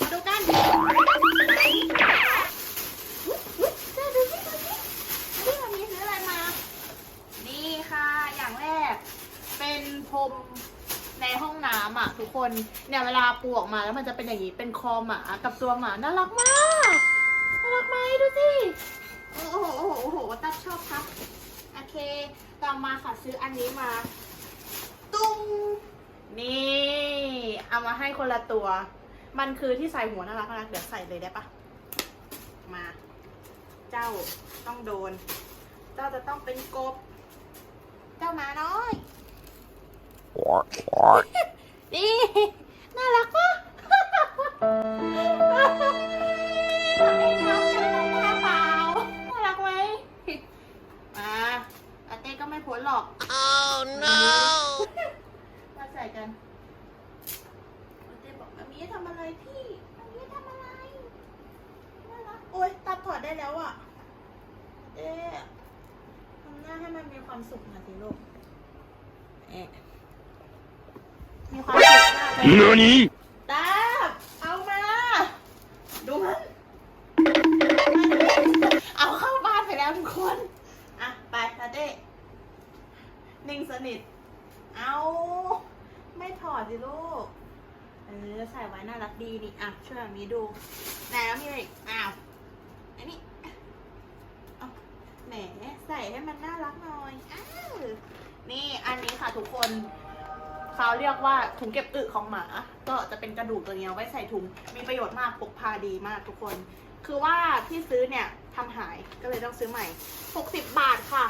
มาดูกันนี่ค่ะ อย่างแรก เป็นพรมในห้องน้ำอะ ทุกคน เนี่ยเวลาปูออกมาแล้วมันจะเป็นอย่างนี้ เป็นคอหมากับตัวหมา น่ารักมาก น่ารักไหมดูสิ โอ้โหโอ้โหโอ้โหตัดชอบครับ โอเค ต่อมาค่ะซื้ออันนี้มา ตุ้งนี่ เอามาให้คนละตัว มันคือที่ใส่หัวน่ารักน่ารักเดี๋ยวใส่เลยได้ปะมา เจ้าต้องโดน เจ้าจะต้องเป็นกบ เจ้าหมาน้อย Quack, quack. นี่น่ารักปะทำให้เขาจะต้องตาเปล่าน่ารักไหมมาอาเต้ก็ไม่พ้นหรอก Oh no! มาใส่กันอาเต้บอกมามีทำอะไรพี่มามีทำอะไร น่ารัก โอดได้แล้วอะเต้ทำหน้าให้มันมีความสุขหน่อยสิลูกเอ๊ะมีความสุขมากเลยตาบเอามา ดูมันเอาเข้าบ้านไปแล้วทุกคน อะ ไปตาเต้นิ่งสนิท เอา ไม่ถอดสิลูก เออ ใส่ไว้น่ารักดีนี่ อะ ช่วยแบบนี้ดู ไหนแล้วมีอะไรอีกอ้าว อันนี้เอาแหม ให้มันน่ารักหน่อยอ้าวนี่อันนี้ค่ะทุกคนเขาเรียกว่าถุงเก็บอึของหมา ก็จะเป็นกระดูกตัวนี้ไว้ใส่ถุง มีประโยชน์มากพกพาดีมากทุกคน คือว่าที่ซื้อเนี่ยทำหายก็เลยต้องซื้อใหม่ 60 บาทค่ะ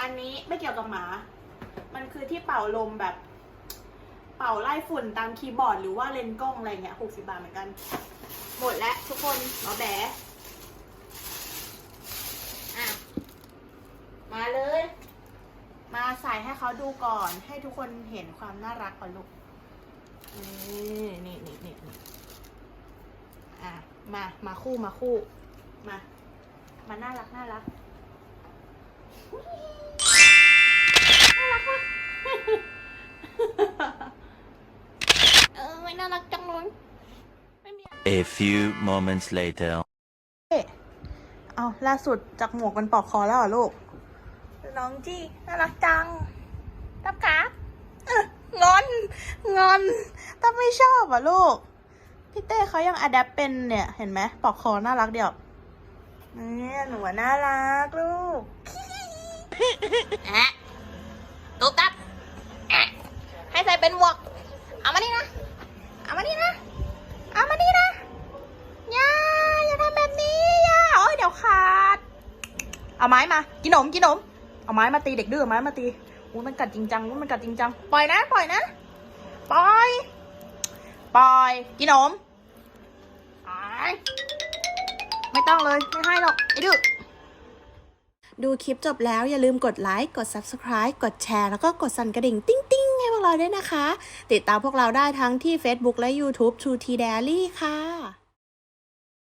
อันนี้ไม่เกี่ยวกับหมา มันคือที่เป่าลมแบบ เป่าไล่ฝุ่นตามคีย์บอร์ดหรือว่าเลนกล้องอะไรเงี้ย60 บาทเหมือนกัน หมดแล้วทุกคนหมอแบะอะ มาเลย มาใส่ให้เขา ดูก่อนให้ทุกคนเห็นความน่ารักก่อนลูก นี่นี่นี่นี่นี่อะ มา มาคู่มาคู่ มา มาน่ารักน่ารักอุ๊ยน่ารักปะเออไม่น่ารักจังเลยไม่มี A few moments later. เอาล่าสุดจากหมวกมันปอกคอแล้วเหรอลูก น้องจี้น่ารักจัง ตับขาเอองอน งอนตับไม่ชอบอะลูก พี่เต้เขายังอัดแอปเป็นเนี่ย เห็นไหมปอกคอน่ารักเดียวเนี่ยหนูว่าน่ารักลูกแอะตุ๊บตับให้ใส่เป็นหมวก เอามานี่นะ เอามานี่นะ เอามานี่นะอย่าอย่าทำแบบนี้อย่าโอ้ยเดี๋ยวขาด เอาไม้มา กินขนมกินขนม เอาไม้มาตีเด็กดื้อไม้มาตี อุ้ยมันกัดจริงจังอุ้ยมันกัดจริงจัง ปล่อยนะ ปล่อยนะ ปล่อย ปล่อย กินนมไม่ต้องเลย ไม่ให้หรอก ไอ้ดื้อดูคลิปจบแล้วอย่าลืมกดไลค์ กด Subscribe กดแชร์ แล้วก็กดสั่นกระดิ่ง ติ้งติ้งๆให้พวกเราด้วยนะคะ ติดตามพวกเราได้ทั้งที่ Facebook และ YouTube True T Daily ค่ะ